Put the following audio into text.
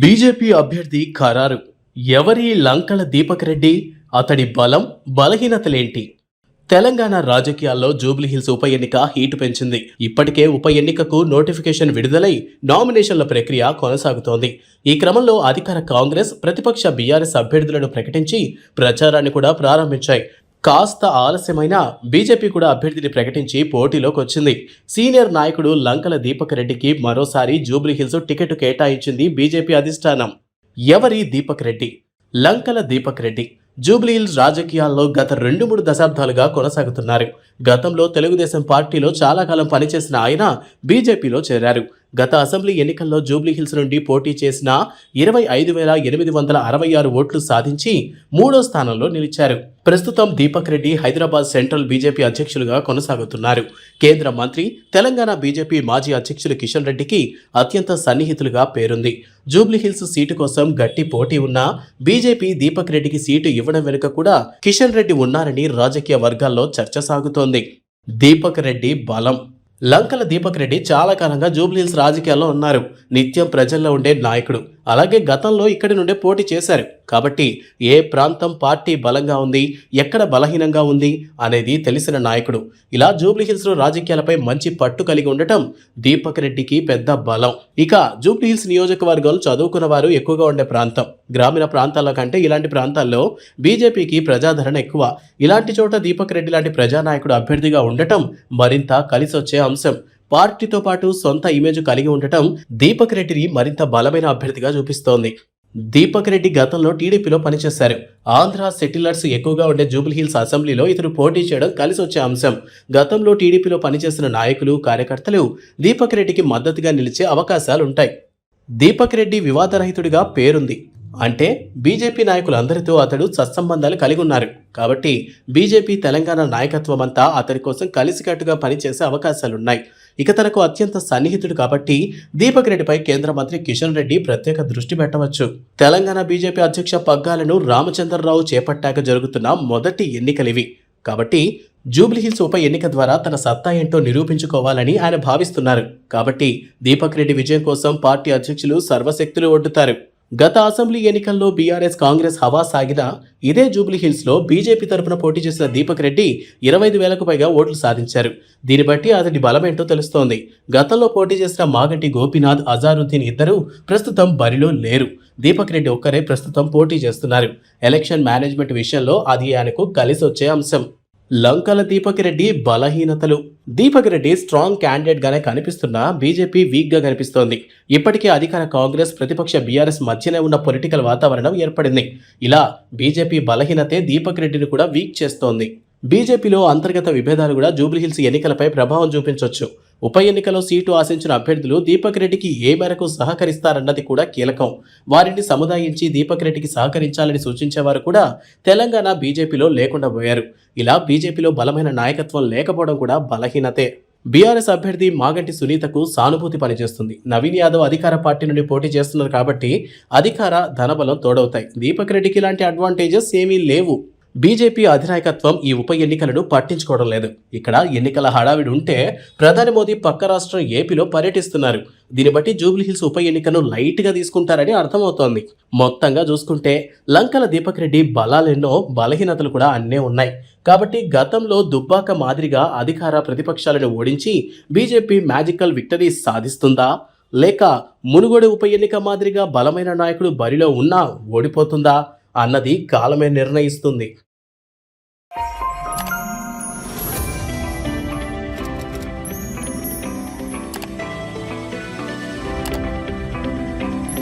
BJP అభ్యర్థి ఖరారు. ఎవరి లంకల దీపక్ రెడ్డి? అతడి బలం బలహీనతలేంటి? తెలంగాణ రాజకీయాల్లో జూబ్లీహిల్స్ ఉప ఎన్నిక హీటు పెంచింది. ఇప్పటికే ఉప ఎన్నికకు నోటిఫికేషన్ విడుదలై నామినేషన్ల ప్రక్రియ కొనసాగుతోంది. ఈ క్రమంలో అధికార కాంగ్రెస్ ప్రతిపక్ష బీఆర్ఎస్ అభ్యర్థులను ప్రకటించి ప్రచారాన్ని కూడా ప్రారంభించాయి. కాస్త ఆలస్యమైన బీజేపీ కూడా అభ్యర్థిని ప్రకటించి పోటీలోకి వచ్చింది. సీనియర్ నాయకుడు లంకల దీపక్ రెడ్డికి మరోసారి జూబ్లీహిల్స్ టికెట్ కేటాయించింది బీజేపీ అధిష్టానం. ఎవరి దీపక్ రెడ్డి? లంకల దీపక్ రెడ్డి. జూబ్లీహిల్స్ రాజకీయాల్లో గత రెండు మూడు దశాబ్దాలుగా కొనసాగుతున్నారు. గతంలో తెలుగుదేశం పార్టీలో చాలా కాలం పనిచేసిన ఆయన బీజేపీలో చేరారు. గత అసెంబ్లీ ఎన్నికల్లో జూబ్లీహిల్స్ నుండి పోటీ చేసిన ఇరవై ఐదు వేల ఎనిమిది వందల అరవై ఆరు ఓట్లు సాధించి మూడో స్థానంలో నిలిచారు. ప్రస్తుతం దీపక్ రెడ్డి హైదరాబాద్ సెంట్రల్ బీజేపీ అధ్యక్షులుగా కొనసాగుతున్నారు. కేంద్ర మంత్రి తెలంగాణ బీజేపీ మాజీ అధ్యక్షులు కిషన్ రెడ్డికి అత్యంత సన్నిహితులుగా పేరుంది. జూబ్లీహిల్స్ సీటు కోసం గట్టి పోటీ ఉన్నా బీజేపీ దీపక్ రెడ్డికి సీటు ఇవ్వడం వెనుక కూడా కిషన్ రెడ్డి ఉన్నారని రాజకీయ వర్గాల్లో చర్చ సాగుతోంది. దీపక్ రెడ్డి బలం లంకల దీపక్ రెడ్డి చాలా కాలంగా జూబ్లీహిల్స్ రాజకీయాల్లో ఉన్నారు. నిత్యం ప్రజల్లో ఉండే నాయకుడు. అలాగే గతంలో ఇక్కడి నుండే పోటీ చేశారు. కాబట్టి ఏ ప్రాంతం పార్టీ బలంగా ఉంది ఎక్కడ బలహీనంగా ఉంది అనేది తెలిసిన నాయకుడు. ఇలా జూబ్లీహిల్స్లో రాజకీయాలపై మంచి పట్టు కలిగి ఉండటం దీపక్ రెడ్డికి పెద్ద బలం. ఇక జూబ్లీహిల్స్ నియోజకవర్గం చదువుకున్న వారు ఎక్కువగా ఉండే ప్రాంతం. గ్రామీణ ప్రాంతాల కంటే ఇలాంటి ప్రాంతాల్లో బీజేపీకి ప్రజాదరణ ఎక్కువ. ఇలాంటి చోట దీపక్ రెడ్డి లాంటి ప్రజానాయకుడు అభ్యర్థిగా ఉండటం మరింత కలిసొచ్చే అంశం. పార్టీతో పాటు సొంత ఇమేజ్ కలిగి ఉండటం దీపక్ రెడ్డిని మరింత బలమైన అభ్యర్థిగా చూపిస్తోంది. దీపక్ రెడ్డి గతంలో టీడీపీలో పనిచేశారు. ఆంధ్ర సెటిలర్స్ ఎక్కువగా ఉండే జూబ్లీహిల్స్ అసెంబ్లీలో ఇతను పోటీ చేయడం కలిసి వచ్చే అంశం. గతంలో టీడీపీలో పనిచేసిన నాయకులు కార్యకర్తలు దీపక్ రెడ్డికి మద్దతుగా నిలిచే అవకాశాలు ఉంటాయి దీపక్ రెడ్డి వివాదరహితుడిగా పేరుంది. అంటే బీజేపీ నాయకులందరితో అతడు సత్సంబంధాలు కలిగి ఉన్నారు. కాబట్టి బీజేపీ తెలంగాణ నాయకత్వం అంతా అతడి కోసం కలిసికట్టుగా పనిచేసే అవకాశాలున్నాయి. ఇక తనకు అత్యంత సన్నిహితుడు కాబట్టి దీపక్ రెడ్డిపై కేంద్ర మంత్రి కిషన్ రెడ్డి ప్రత్యేక దృష్టి పెట్టవచ్చు. తెలంగాణ బీజేపీ అధ్యక్ష పగ్గాలను రామచంద్రరావు చేపట్టాక జరుగుతున్న మొదటి ఎన్నికలివి. కాబట్టి జూబ్లీహిల్స్ ఉప ఎన్నిక ద్వారా తన సత్తా ఏంటో నిరూపించుకోవాలని ఆయన భావిస్తున్నారు. కాబట్టి దీపక్ రెడ్డి విజయం కోసం పార్టీ అధ్యక్షులు సర్వశక్తులు ఒడ్డుతారు. గత అసెంబ్లీ ఎన్నికల్లో బీఆర్ఎస్ కాంగ్రెస్ హవా సాగిన ఇదే జూబ్లీహిల్స్లో బీజేపీ తరపున పోటీ చేసిన దీపక్ రెడ్డి ఇరవై ఐదు వేలకు పైగా ఓట్లు సాధించారు. దీన్ని బట్టి అతడి బలమేంటో తెలుస్తోంది. గతంలో పోటీ చేసిన మాగంటి గోపీనాథ్ అజారుద్దీన్ ఇద్దరు ప్రస్తుతం బరిలో లేరు. దీపక్ రెడ్డి ఒక్కరే ప్రస్తుతం పోటీ చేస్తున్నారు. ఎలక్షన్ మేనేజ్మెంట్ విషయంలో అది ఆయనకు కలిసి వచ్చే అంశం. లంకల దీపక్ రెడ్డి బలహీనతలు. దీపక్ రెడ్డి స్ట్రాంగ్ క్యాండిడేట్ గానే కనిపిస్తున్నా బీజేపీ వీక్గా కనిపిస్తోంది. ఇప్పటికే అధికార కాంగ్రెస్ ప్రతిపక్ష బీఆర్ఎస్ మధ్యనే ఉన్న పొలిటికల్ వాతావరణం ఏర్పడింది. ఇలా బీజేపీ బలహీనతే దీపక్ రెడ్డిని కూడా వీక్ చేస్తోంది. బీజేపీలో అంతర్గత విభేదాలు కూడా జూబ్లీహిల్స్ ఎన్నికలపై ప్రభావం చూపించవచ్చు ఉప ఎన్నికలో సీటు ఆశించిన అభ్యర్థులు దీపక్ రెడ్డికి ఏ మేరకు సహకరిస్తారన్నది కూడా కీలకం. వారిని సముదాయించి దీపక్ రెడ్డికి సహకరించాలని సూచించేవారు కూడా తెలంగాణ బీజేపీలో లేకుండా పోయారు. ఇలా బీజేపీలో బలమైన నాయకత్వం లేకపోవడం కూడా బలహీనతే. బీఆర్ఎస్ అభ్యర్థి మాగంటి సునీతకు సానుభూతి పనిచేస్తుంది. నవీన్ యాదవ్ అధికార పార్టీ నుండి పోటీ చేస్తున్నారు కాబట్టి అధికార ధనబలం తోడవుతాయి. దీపక్ రెడ్డికి ఇలాంటి అడ్వాంటేజెస్ ఏమీ లేవు. బీజేపీ అధినాయకత్వం ఈ ఉప ఎన్నికలను పట్టించుకోవడం లేదు. ఇక్కడ ఎన్నికల హడావిడి ఉంటే ప్రధాని మోదీ పక్క రాష్ట్రం ఏపీలో పర్యటిస్తున్నారు. దీన్ని బట్టి జూబ్లీహిల్స్ ఉప ఎన్నికను లైట్గా తీసుకుంటారని అర్థమవుతోంది. మొత్తంగా చూసుకుంటే లంకల దీపక్ రెడ్డి బలాలెన్నో బలహీనతలు కూడా అన్నే ఉన్నాయి. కాబట్టి గతంలో దుబ్బాక మాదిరిగా అధికార ప్రతిపక్షాలను ఓడించి బీజేపీ మ్యాజికల్ విక్టరీ సాధిస్తుందా? లేక మునుగోడు ఉప ఎన్నిక మాదిరిగా బలమైన నాయకుడు బరిలో ఉన్నా ఓడిపోతుందా? అన్నది కాలమే నిర్ణయిస్తుంది.